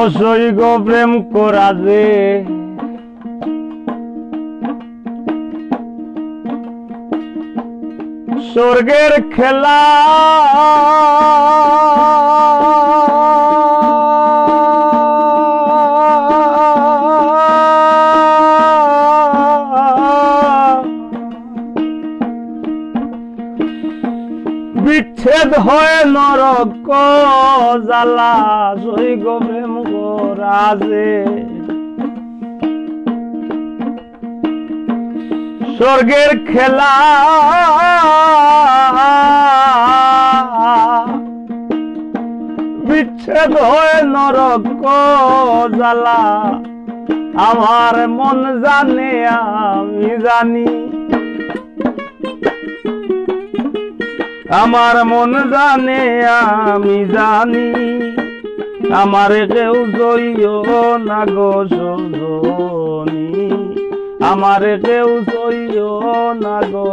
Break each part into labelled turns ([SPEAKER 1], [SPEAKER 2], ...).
[SPEAKER 1] অসই গো প্রেম করা যে স্বর্গের খেলা। বিচ্ছেদ হয় নরক সই গো প্রেম রাজে। স্বর্গের খেলা বিচ্ছেদ হয় নরক জ্বালা আমার মন জানে, আমি জানি। আমার মন জানে, আমি জানি। আমার কেউ জইও না গো সজনী। আমার কেউ জইও না গো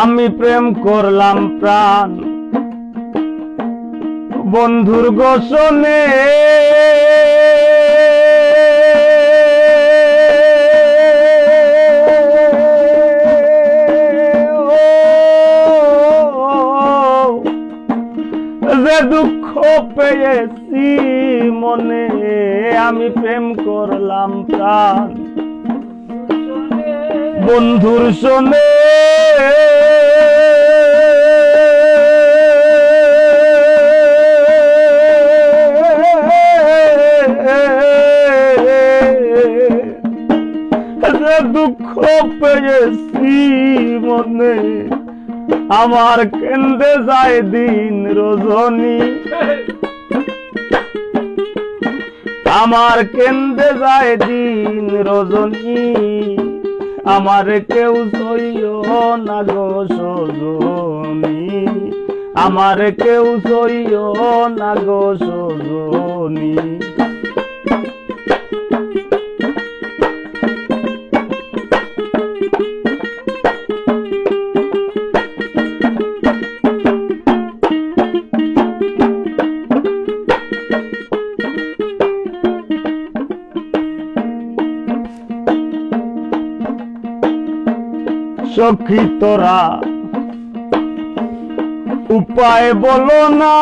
[SPEAKER 1] আমি প্রেম করলাম প্রাণ। বন্ধুর গোসনে। যে দুঃখ পেয়েছি মনে, আমি প্রেম করলাম প্রাণ। বন্ধুর শোনে। মনে আমার কেন্দ্রে যায় দিন রজনী। আমার কেন্দ্রে যায় দিন রজনী। আমার কেউ সইও না গো সজনী। আমার কেউ সইও না গো সজনী। সখী তোরা উপায় বলো না।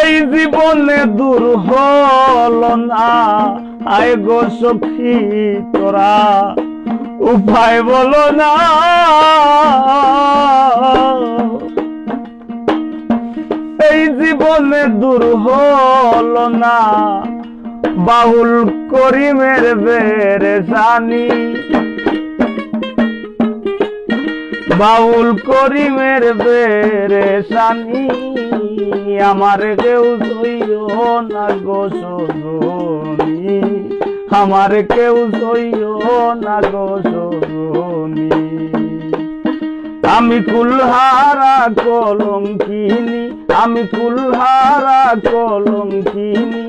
[SPEAKER 1] এই জীবনে দূর হল না। আয় গো সখী তোরা উপায় বলো না। এই জীবনে দূর হল না। বাউল করিমের বেড়ে জানি। বাউল করিমের বেড়ে সানি আমার কেউ সইও না গো আমার কেউ সইও না গো সজনী আমি কুলহারা কলঙ্কিনি, আমি কুলহারা কলঙ্কিনি।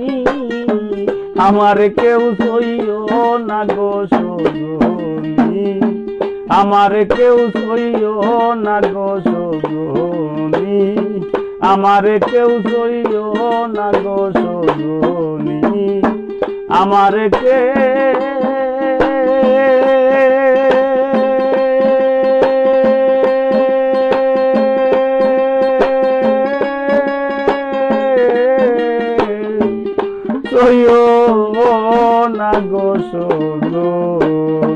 [SPEAKER 1] আমার কেউ সইও না গো সজনী আমার কেউ সইও না গো সজনী আমার কেউ সইও না গো সজনী আমার কে? না গো সরণী